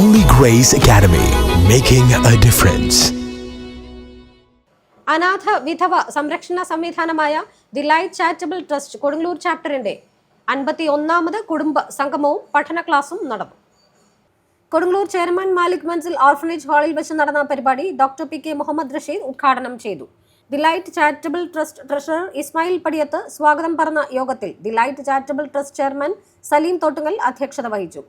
Holy Grace Academy, making a difference. അനാഥ വിധവ സംരക്ഷണ സംവിധാനമായ the light charitable trust Kodungallur ചാപ്റ്ററിന്റെ അൻപത്തി ഒന്നാമത് കുടുംബ സംഗമവും പഠന ക്ലാസും നടന്നു. കൊടുങ്ങല്ലൂർ ചെയർമാൻ മാലിക് മൻസിൽ ഓർഫനേജ് ഹാളിൽ വെച്ച് നടന്ന പരിപാടി doctor P K Muhammad Rasheed ഉദ്ഘാടനം ചെയ്തു. The light charitable trust treasurer Ismail Padiyath സ്വാഗതം പറഞ്ഞ യോഗത്തിൽ the light charitable trust chairman Saleem Thottungal അധ്യക്ഷത വഹിച്ചു.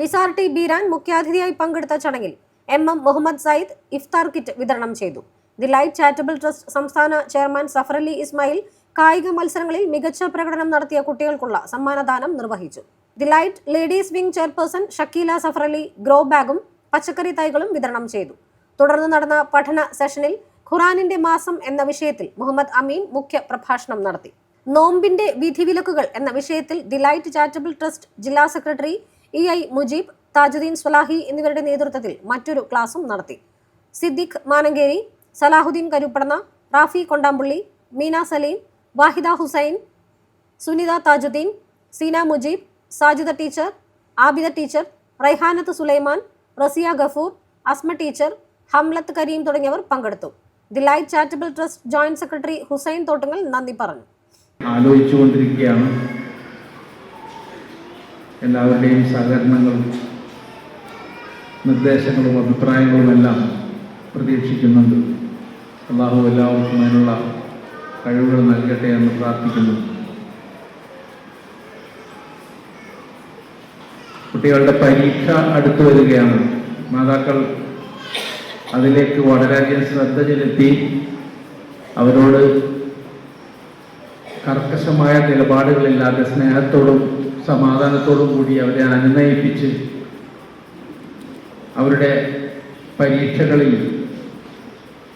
നിസാർ ടി ബീരാൻ മുഖ്യാതിഥിയായി പങ്കെടുത്ത ചടങ്ങിൽ എം എം മുഹമ്മദ് സയ്യിദ് ഇഫ്താർ കിറ്റ് വിതരണം ചെയ്തു. ദി ലൈറ്റ് ചാരിറ്റബിൾ ട്രസ്റ്റ് സംസ്ഥാന ചെയർമാൻ സഫറലി ഇസ്മായിൽ കായിക മത്സരങ്ങളിൽ മികച്ച പ്രകടനം നടത്തിയ കുട്ടികൾക്കുള്ള സമ്മാനദാനം നിർവഹിച്ചു. The light ladies wing chairperson Shakeela Safarali grow ബാഗും പച്ചക്കറി തൈകളും വിതരണം ചെയ്തു. തുടർന്ന് നടന്ന പഠന സെഷനിൽ ഖുറാനിന്റെ മാസം എന്ന വിഷയത്തിൽ മുഹമ്മദ് അമീൻ മുഖ്യ പ്രഭാഷണം നടത്തി. നോമ്പിന്റെ വിധിവിലക്കുകൾ എന്ന വിഷയത്തിൽ ദി ലൈറ്റ് ചാരിറ്റബിൾ ട്രസ്റ്റ് ജില്ലാ secretary E I Mujeeb Thajudheen Swalahi എന്നിവരുടെ നേതൃത്വത്തിൽ മറ്റൊരു ക്ലാസും നടത്തി. Siddique Manankeri Salahudheen Karuppadana Rafi Kondampulli Meena Saleem Vahida Hussain Sunitha Thajudheen Seena Mujeeb Sajida teacher Abida teacher Raihanath Sulaiman Rasiya Gafoor Asma teacher Hamlath Kareem തുടങ്ങിയവർ പങ്കെടുത്തു. The light charitable trust joint secretary Hussain Thottungal നന്ദി പറഞ്ഞു. ആലോചിച്ചുകൊണ്ടിരിക്കുകയാണ്. എല്ലാവരുടെയും സഹകരണങ്ങളും നിർദ്ദേശങ്ങളും അഭിപ്രായങ്ങളും എല്ലാം പ്രതീക്ഷിക്കുന്നുണ്ട്. അള്ളാഹു എല്ലാവർക്കും അതിനുള്ള കഴിവുകൾ നൽകട്ടെ എന്ന് പ്രാർത്ഥിക്കുന്നു. കുട്ടികളുടെ പരീക്ഷ അടുത്തു വരികയാണ്. മാതാക്കൾ അതിലേക്ക് വളരെയധികം ശ്രദ്ധ ചെലുത്തി അവരോട് കർക്കശമായ നിലപാടുകളില്ലാതെ സ്നേഹത്തോടും സമാധാനത്തോടും കൂടി അവരെ അനുനയിപ്പിച്ച് അവരുടെ പരീക്ഷകളിൽ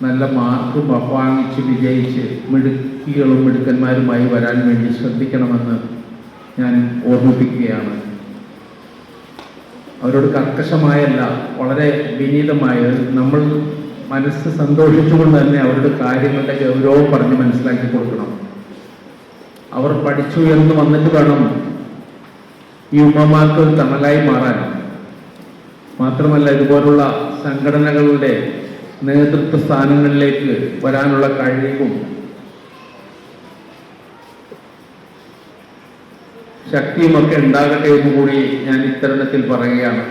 നല്ല മാർക്ക് വാങ്ങിച്ച് വിജയിച്ച് മിടുക്കികളും മിടുക്കന്മാരുമായി വരാൻ വേണ്ടി ശ്രദ്ധിക്കണമെന്ന് ഞാൻ ഓർമ്മിപ്പിക്കുകയാണ്. അവരോട് കർക്കശമായല്ല വളരെ വിനീതമായ നമ്മൾ മനസ്സ് സന്തോഷിച്ചുകൊണ്ട് തന്നെ അവരുടെ കാര്യങ്ങളുടെ ഗൗരവം പറഞ്ഞ് മനസ്സിലാക്കി കൊടുക്കണം. അവർ പഠിച്ചു എന്ന് വന്നിട്ട് വേണം ഈ ഉമ്മമാർക്ക് ഒരു തണലായി മാറാൻ. മാത്രമല്ല ഇതുപോലുള്ള സംഘടനകളുടെ നേതൃത്വ സ്ഥാനങ്ങളിലേക്ക് വരാനുള്ള കഴിവും ശക്തിയുമൊക്കെ ഉണ്ടാകട്ടെ എന്ന് കൂടി ഞാൻ ഇത്തരണത്തിൽ പറയുകയാണ്.